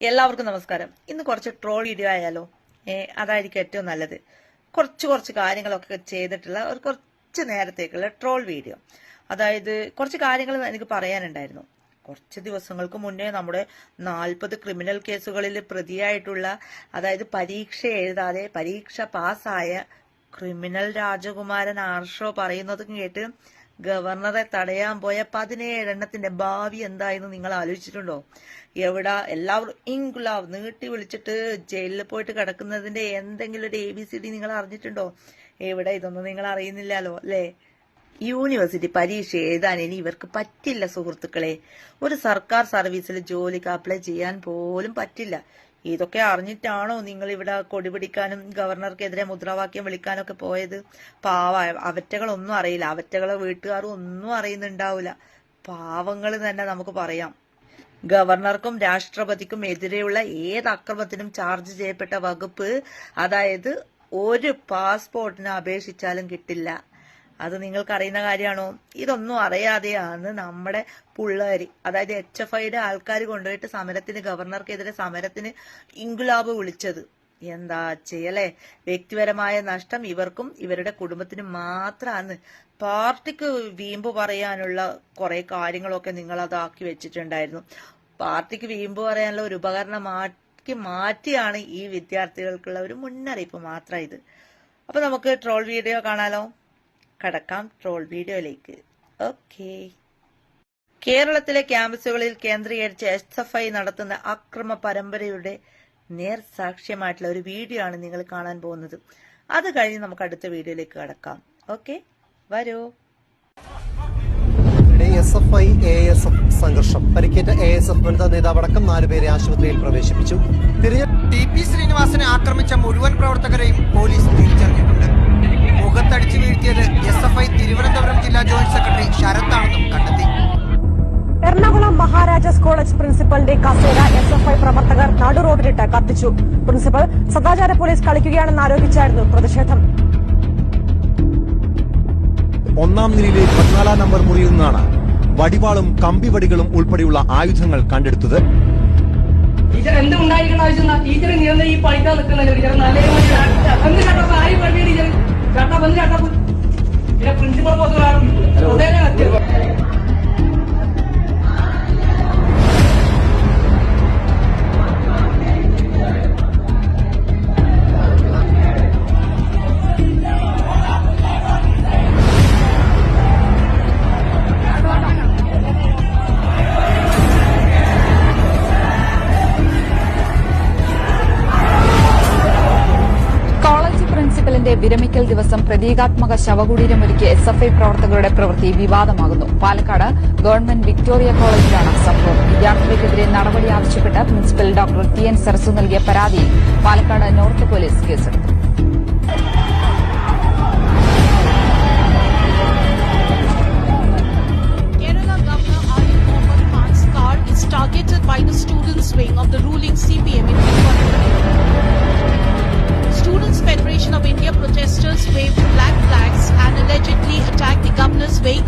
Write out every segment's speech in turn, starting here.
എല്ലാവർക്കും നമസ്കാരം. ഇന്ന് കുറച്ച് ട്രോൾ വീഡിയോ ആയാലോ? ഏ അതായിരിക്കും ഏറ്റവും നല്ലത്. കുറച്ച് കുറച്ച് കാര്യങ്ങളൊക്കെ ചെയ്തിട്ടുള്ള ഒരു കുറച്ച് നേരത്തേക്കുള്ള ട്രോൾ വീഡിയോ അതായത് കുറച്ച് കാര്യങ്ങൾ എനിക്ക് പറയാനുണ്ടായിരുന്നു. കുറച്ച് ദിവസങ്ങൾക്ക് മുന്നേ നമ്മുടെ നാൽപ്പത് ക്രിമിനൽ കേസുകളിൽ പ്രതിയായിട്ടുള്ള അതായത് പരീക്ഷ എഴുതാതെ പരീക്ഷ പാസ്സായ ക്രിമിനൽ രാജകുമാരൻ ആർഷോ പറയുന്നത് കേട്ട് ഗവർണറെ തടയാൻ പോയ പതിനേഴെണ്ണത്തിന്റെ ഭാവി എന്തായെന്ന് നിങ്ങൾ ആലോചിച്ചിട്ടുണ്ടോ? എവിടാ എല്ലാവരും ഇൻകുലാവ് നീട്ടി വിളിച്ചിട്ട് ജയിലിൽ പോയിട്ട് കിടക്കുന്നതിന്റെ എന്തെങ്കിലും ഒരു എ ബി സി ഡി നിങ്ങൾ അറിഞ്ഞിട്ടുണ്ടോ? എവിടെ? ഇതൊന്നും നിങ്ങൾ അറിയുന്നില്ലല്ലോ അല്ലേ? യൂണിവേഴ്സിറ്റി പരീക്ഷ എഴുതാൻ ഇനി ഇവർക്ക് പറ്റില്ല സുഹൃത്തുക്കളെ. ഒരു സർക്കാർ സർവീസിൽ ജോലിക്ക് അപ്ലൈ ചെയ്യാൻ പോലും പറ്റില്ല. ഇതൊക്കെ അറിഞ്ഞിട്ടാണോ നിങ്ങൾ ഇവിടെ കൊടിപിടിക്കാനും ഗവർണർക്കെതിരെ മുദ്രാവാക്യം വിളിക്കാനൊക്കെ പോയത്? പാവ അവറ്റകളൊന്നും അറിയില്ല. അവറ്റകളെ വീട്ടുകാരും ഒന്നും അറിയുന്നുണ്ടാവില്ല. പാവങ്ങൾ തന്നെ നമുക്ക് പറയാം. ഗവർണർക്കും രാഷ്ട്രപതിക്കും എതിരെയുള്ള ഏത് അക്രമത്തിനും ചാർജ് ചെയ്യപ്പെട്ട വകുപ്പ് അതായത് ഒരു പാസ്പോർട്ടിന് അപേക്ഷിച്ചാലും കിട്ടില്ല. അത് നിങ്ങൾക്ക് അറിയുന്ന കാര്യമാണോ? ഇതൊന്നും അറിയാതെയാണ് നമ്മുടെ പിള്ളേര് അതായത് എച്ച് എഫ് ഐയുടെ ആൾക്കാർ കൊണ്ടുപോയിട്ട് സമരത്തിന് ഗവർണർക്കെതിരെ സമരത്തിന് ഇൻകുലാബ് വിളിച്ചത്. എന്താ ചെയ്യലേ? വ്യക്തിപരമായ നഷ്ടം ഇവർക്കും ഇവരുടെ കുടുംബത്തിനും മാത്രമാണ് പാർട്ടിക്ക് വീമ്പ് പറയാനുള്ള കുറെ കാര്യങ്ങളൊക്കെ നിങ്ങൾ അതാക്കി വെച്ചിട്ടുണ്ടായിരുന്നു. പാർട്ടിക്ക് വീമ്പ് പറയാനുള്ള ഒരു ഉപകരണമാക്കി മാറ്റിയാണ് ഈ വിദ്യാർത്ഥികൾക്കുള്ള ഒരു മുന്നറിയിപ്പ് മാത്രം ഇത്. അപ്പൊ നമുക്ക് ട്രോൾ വീഡിയോ കാണാലോ? കടക്കാം ട്രോൾ വീഡിയോയിലേക്ക്. ഓക്കെ കേരളത്തിലെ ക്യാമ്പസുകളിൽ കേന്ദ്രീകരിച്ച് എസ് എഫ് ഐ നടത്തുന്ന അക്രമ പരമ്പരയുടെ നേർ സാക്ഷ്യമായിട്ടുള്ള ഒരു വീഡിയോ ആണ് നിങ്ങൾ കാണാൻ പോകുന്നത്. അത് കഴിഞ്ഞ് നമുക്ക് അടുത്ത വീഡിയോയിലേക്ക് കടക്കാം. ഓക്കെ വരൂ. S F I A S F സംഘർഷം. പരിക്കേറ്റ എ എസ് എഫ് വനിതാ നേതാവടക്കം നാലുപേരെ ആശുപത്രിയിൽ പ്രവേശിപ്പിച്ചു. ടി പി ശ്രീനിവാസനെ ആക്രമിച്ച മുഴുവൻ പ്രവർത്തകരെയും പോലീസ് തിരിച്ചറിഞ്ഞിട്ടുണ്ട്. മുഖത്തടിച്ചു വീഴ്ത്തിയത് എസ് എഫ് ഐ തിരുവനന്തപുരം ജില്ലാ ജോയിന്റ് സെക്രട്ടറി ശരത്താണെന്നും കണ്ടെത്തി. എറണാകുളം മഹാരാജാസ് കോളേജ് പ്രിൻസിപ്പലിന്റെ കസേര എസ് എഫ് ഐ പ്രവർത്തകർ നടുറോഡിലിട്ട് കത്തിച്ചു. പ്രിൻസിപ്പൽ സദാചാര പോലീസ് കളിക്കുകയാണെന്ന് ആരോപിച്ചായിരുന്നു പ്രതിഷേധം. ഒന്നാം നിലയിലെ പതിനാലാം നമ്പർ മുറിയിൽ നിന്നാണ് വടിവാളും കമ്പിവടികളും ഉൾപ്പെടെയുള്ള ആയുധങ്ങൾ കണ്ടെടുത്തത്. ടീച്ചർ എന്ത് ഉണ്ടായിരിക്കണം ആവശ്യം ടീച്ചർ ഈ പഠിക്കാൻ നിൽക്കുന്നില്ല ടീച്ചർ നല്ല ടീച്ചർ? ചട്ടപ്പ് എന്ത് ചട്ടപ്പ് പിന്നെ പ്രിൻസിപ്പൽ വിരമിക്കൽ ദിവസം പ്രതീകാത്മക ശവകുടീരമൊരുക്കി എസ് എഫ് ഐ പ്രവർത്തകരുടെ പ്രവൃത്തി വിവാദമാകുന്നു. പാലക്കാട് ഗവൺമെന്റ് വിക്ടോറിയ കോളേജിലാണ് സംഭവം. വിദ്യാർത്ഥികൾക്കെതിരെ നടപടി ആവശ്യപ്പെട്ട് principal doctor T N Sarasu നൽകിയ പരാതിയിൽ പാലക്കാട് നോർത്ത് പോലീസ് കേസെടുത്തു. targeted by the students' wing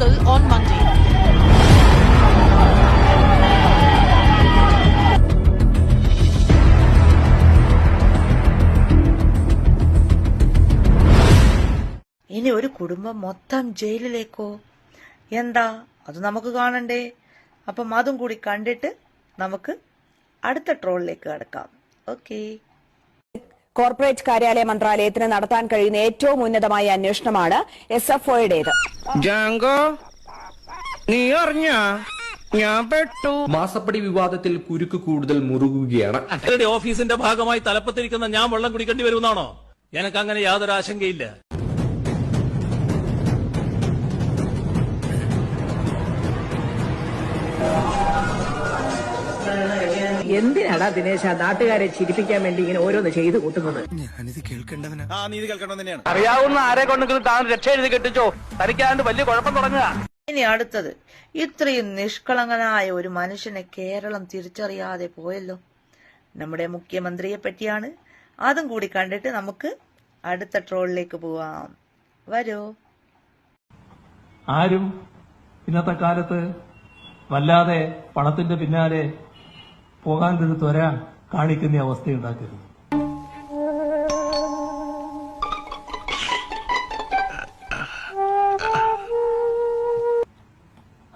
governor's on Monday. ഇനി ഒരു കുടുംബം മൊത്തം ജയിലിലേക്കോ? എന്താ? അത് നമുക്ക് കാണണ്ടേ? അപ്പം അതും കൂടി കണ്ടിട്ട് നമുക്ക് അടുത്ത ട്രോളിലേക്ക് കടക്കാം. ഓക്കേ. കോർപ്പറേറ്റ് കാര്യാലയ മന്ത്രാലയത്തിന് നടത്താൻ കഴിയുന്ന ഏറ്റവും ഉന്നതമായ അന്വേഷണമാണ് എസ് എഫ് ഒയുടേത്. ജാങ്കോ നീ അറിഞ്ഞ? ഞാൻ പെട്ടു. മാസപ്പടി വിവാദത്തിൽ കുരുക്ക് കൂടുതൽ മുറുകുകയാണ്. ഓഫീസിന്റെ ഭാഗമായി തലപ്പത്തിരിക്കുന്ന ഞാൻ വെള്ളം കുടിക്കേണ്ടി വരുമെന്നാണോ? എനിക്ക് അങ്ങനെ യാതൊരു ആശങ്കയില്ല എന്തിനാടാ ദിനേശ നാട്ടുകാരെ ചിരിപ്പിക്കാൻ വേണ്ടി ഇങ്ങനെ ഓരോന്ന് ചെയ്ത് കൂട്ടുന്നത്? ഞാനിത് കേൾക്കേണ്ടവനാ. ആ കേൾക്കണം തന്നെയാണ്. അറിയാവുന്ന ആരെ കൊണ്ടെങ്കിലും താൻ രക്ഷ എഴുതി കെട്ടിച്ചോ? തനിക്കാണ്ട് വലിയ കുഴപ്പം തുടങ്ങുക. ഇനി അടുത്തത് ഇത്രയും നിഷ്കളങ്കനായ ഒരു മനുഷ്യനെ കേരളം തിരിച്ചറിയാതെ പോയല്ലോ. നമ്മുടെ മുഖ്യമന്ത്രിയെ പറ്റിയാണ്. അതും കൂടി കണ്ടിട്ട് നമുക്ക് അടുത്ത ട്രോളിലേക്ക് പോവാം. വരൂ. ആരും ഇന്നത്തെ കാലത്ത് വല്ലാതെ പണത്തിന്റെ പിന്നാലെ പോകാൻ ത്വര കാണിക്കുന്ന അവസ്ഥയുണ്ടാക്കരുത്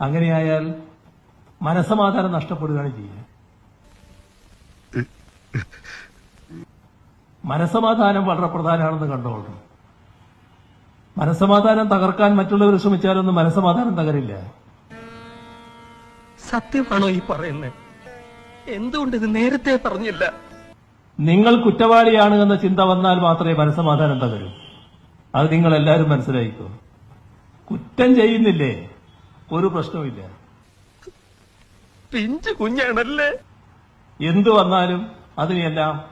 അങ്ങനെയായാൽ മനസമാധാനം നഷ്ടപ്പെടുകയാണ് ചെയ്യുക. മനസമാധാനം വളരെ പ്രധാനമാണെന്ന് കണ്ടോളൂ. മനസമാധാനം തകർക്കാൻ മറ്റുള്ളവർ ശ്രമിച്ചാലൊന്നും മനസമാധാനം തകരില്ല. സത്യമാണോ ഈ പറയുന്നത്? എന്തുകൊണ്ട് ഇത് നേരത്തെ പറഞ്ഞില്ല? നിങ്ങൾ കുറ്റവാളിയാണ് എന്ന ചിന്ത വന്നാൽ മാത്രമേ മനസ്സമാധാനം തകരൂ. അത് നിങ്ങൾ എല്ലാവരും മനസ്സിലായിക്കോ? കുറ്റം ചെയ്യുന്നില്ലേ? ഒരു പ്രശ്നവുമില്ല. പിഞ്ചു കുഞ്ഞാണല്ലേ? എന്തു വന്നാലും അതിനെല്ലാം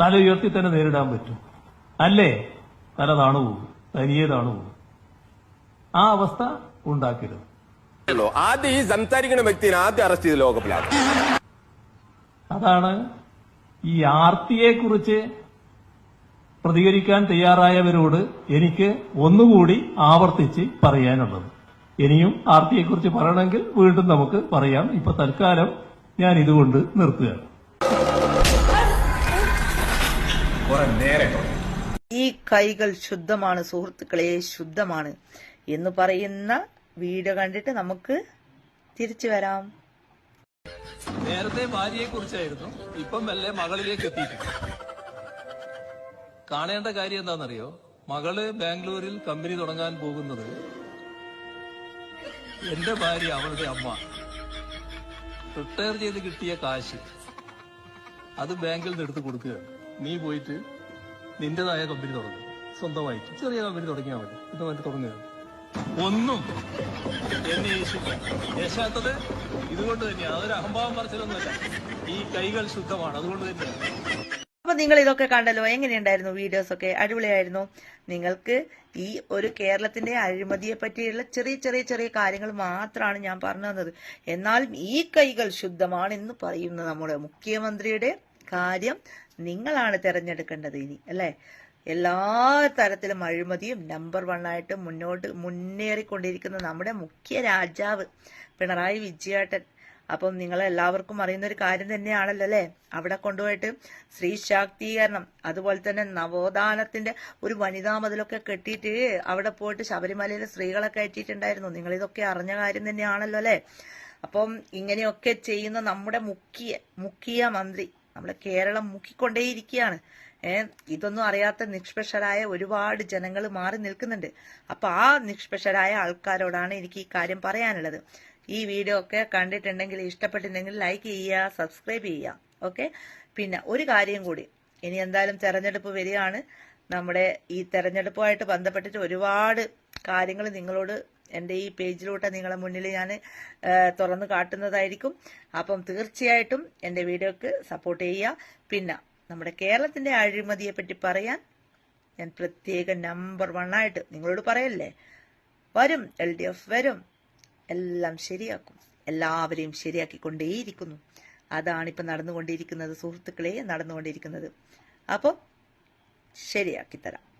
തല ഉയർത്തി തന്നെ നേരിടാൻ പറ്റും. അല്ലേ? തല താണു പോകും. തനിയെ താണു പോകും. ആ അവസ്ഥ ഉണ്ടാക്കരുത്. ആദ്യം ഈ സംസാരിക്കുന്ന വ്യക്തിനെ ആദ്യം അറസ്റ്റ് ചെയ്ത് ലോകപ്പിലാണ് അതാണ് ഈ ആർത്തിയെക്കുറിച്ച് പ്രതികരിക്കാൻ തയ്യാറായവരോട് എനിക്ക് ഒന്നുകൂടി ആവർത്തിച്ച് പറയാനുള്ളത്. ഇനിയും ആർത്തിയെക്കുറിച്ച് പറയണമെങ്കിൽ വീണ്ടും നമുക്ക് പറയാം. ഇപ്പൊ തൽക്കാലം ഞാൻ ഇതുകൊണ്ട് നിർത്തുകയാണ്. ഈ കൈകൾ ശുദ്ധമാണ് സുഹൃത്തുക്കളെ ശുദ്ധമാണ് എന്ന് പറയുന്ന വീഡിയോ കണ്ടിട്ട് നമുക്ക് തിരിച്ചു വരാം. നേരത്തെ ഭാര്യയെ കുറിച്ചായിരുന്നു ഇപ്പം മെല്ലെ മകളിലേക്ക് എത്തിയിട്ടുണ്ട് കാണേണ്ട കാര്യം എന്താണെന്നറിയോ? മകൾ ബാംഗ്ലൂരിൽ കമ്പനി തുടങ്ങാൻ പോകുന്നത് എന്റെ ഭാര്യ അവളുടെ അമ്മ. റിട്ടയർ ചെയ്ത് കിട്ടിയ കാശ് അത് ബാങ്കിൽ നിന്ന് എടുത്ത് കൊടുക്കുക നീ പോയിട്ട് നിന്റേതായ കമ്പനി തുടങ്ങും. സ്വന്തമായിട്ട്. ചെറിയ കമ്പനി തുടങ്ങിയാൽ മതി. ഇതുമായിട്ട് തുടങ്ങുക. ഒന്നും. എന്നെ യേശില്ല യേശാത്തത് ഇതുകൊണ്ട് തന്നെയാണ് അതൊരു അഹംഭാവം പറച്ചിലൊന്നുമല്ല. ഈ കൈകൾ ശുദ്ധമാണ്. അതുകൊണ്ട് തന്നെയാണ് അപ്പൊ നിങ്ങൾ ഇതൊക്കെ കണ്ടല്ലോ. എങ്ങനെയുണ്ടായിരുന്നു വീഡിയോസ് ഒക്കെ? അടിപൊളിയായിരുന്നു. നിങ്ങൾക്ക് ഈ ഒരു കേരളത്തിന്റെ അഴിമതിയെ പറ്റിയുള്ള ചെറിയ ചെറിയ ചെറിയ കാര്യങ്ങൾ മാത്രമാണ് ഞാൻ പറഞ്ഞു തന്നത്. എന്നാലും ഈ കൈകൾ ശുദ്ധമാണ് എന്ന് പറയുന്ന നമ്മുടെ മുഖ്യമന്ത്രിയുടെ കാര്യം നിങ്ങളാണ് തിരഞ്ഞെടുക്കേണ്ടത് ഇനി അല്ലെ? എല്ലാ തരത്തിലും അഴിമതിയും നമ്പർ വൺ ആയിട്ട് മുന്നോട്ട് മുന്നേറിക്കൊണ്ടിരിക്കുന്ന നമ്മുടെ മുഖ്യ രാജാവ് പിണറായി വിജയേട്ടൻ. അപ്പം നിങ്ങൾ എല്ലാവർക്കും അറിയുന്ന ഒരു കാര്യം തന്നെയാണല്ലോ അല്ലേ? അവിടെ കൊണ്ടുപോയിട്ട് സ്ത്രീ ശാക്തീകരണം അതുപോലെ തന്നെ നവോത്ഥാനത്തിന്റെ ഒരു വനിതാ മതിലൊക്കെ കെട്ടിയിട്ട് അവിടെ പോയിട്ട് ശബരിമലയിലെ സ്ത്രീകളെ കയറ്റിയിട്ടുണ്ടായിരുന്നു. നിങ്ങൾ ഇതൊക്കെ അറിഞ്ഞ കാര്യം തന്നെയാണല്ലോ അല്ലേ? അപ്പം ഇങ്ങനെയൊക്കെ ചെയ്യുന്ന നമ്മുടെ മുഖ്യ മുഖ്യ മന്ത്രി നമ്മുടെ കേരളം മുക്കിക്കൊണ്ടേയിരിക്കുകയാണ്. ഇതൊന്നും അറിയാത്ത നിഷ്പക്ഷരായ ഒരുപാട് ജനങ്ങൾ മാറി നിൽക്കുന്നുണ്ട്. അപ്പൊ ആ നിഷ്പക്ഷരായ ആൾക്കാരോടാണ് എനിക്ക് ഈ കാര്യം പറയാനുള്ളത്. ഈ വീഡിയോ ഒക്കെ കണ്ടിട്ടുണ്ടെങ്കിൽ ഇഷ്ടപ്പെട്ടിട്ടുണ്ടെങ്കിൽ ലൈക്ക് ചെയ്യുക സബ്സ്ക്രൈബ് ചെയ്യുക. ഓക്കെ പിന്നെ ഒരു കാര്യം കൂടി. ഇനി എന്തായാലും തെരഞ്ഞെടുപ്പ് വരികയാണ്. നമ്മുടെ ഈ തെരഞ്ഞെടുപ്പുമായിട്ട് ബന്ധപ്പെട്ടിട്ട് ഒരുപാട് കാര്യങ്ങൾ നിങ്ങളോട് എന്റെ ഈ പേജിലൂടെ നിങ്ങളെ മുന്നിൽ ഞാൻ തുറന്നു കാട്ടുന്നതായിരിക്കും. അപ്പം തീർച്ചയായിട്ടും എന്റെ വീഡിയോക്ക് സപ്പോർട്ട് ചെയ്യുക. പിന്നെ നമ്മുടെ കേരളത്തിന്റെ അഴിമതിയെ പറ്റി പറയാൻ ഞാൻ പ്രത്യേക നമ്പർ ആയിട്ട് നിങ്ങളോട് പറയല്ലേ? വരും എൽ ഡി എഫ് വരും. എല്ലാം ശരിയാക്കും. എല്ലാവരെയും ശരിയാക്കിക്കൊണ്ടേയിരിക്കുന്നു. അതാണ് ഇപ്പം നടന്നുകൊണ്ടിരിക്കുന്നത് സുഹൃത്തുക്കളെ നടന്നുകൊണ്ടിരിക്കുന്നത്. അപ്പം ശരിയാക്കി തരാം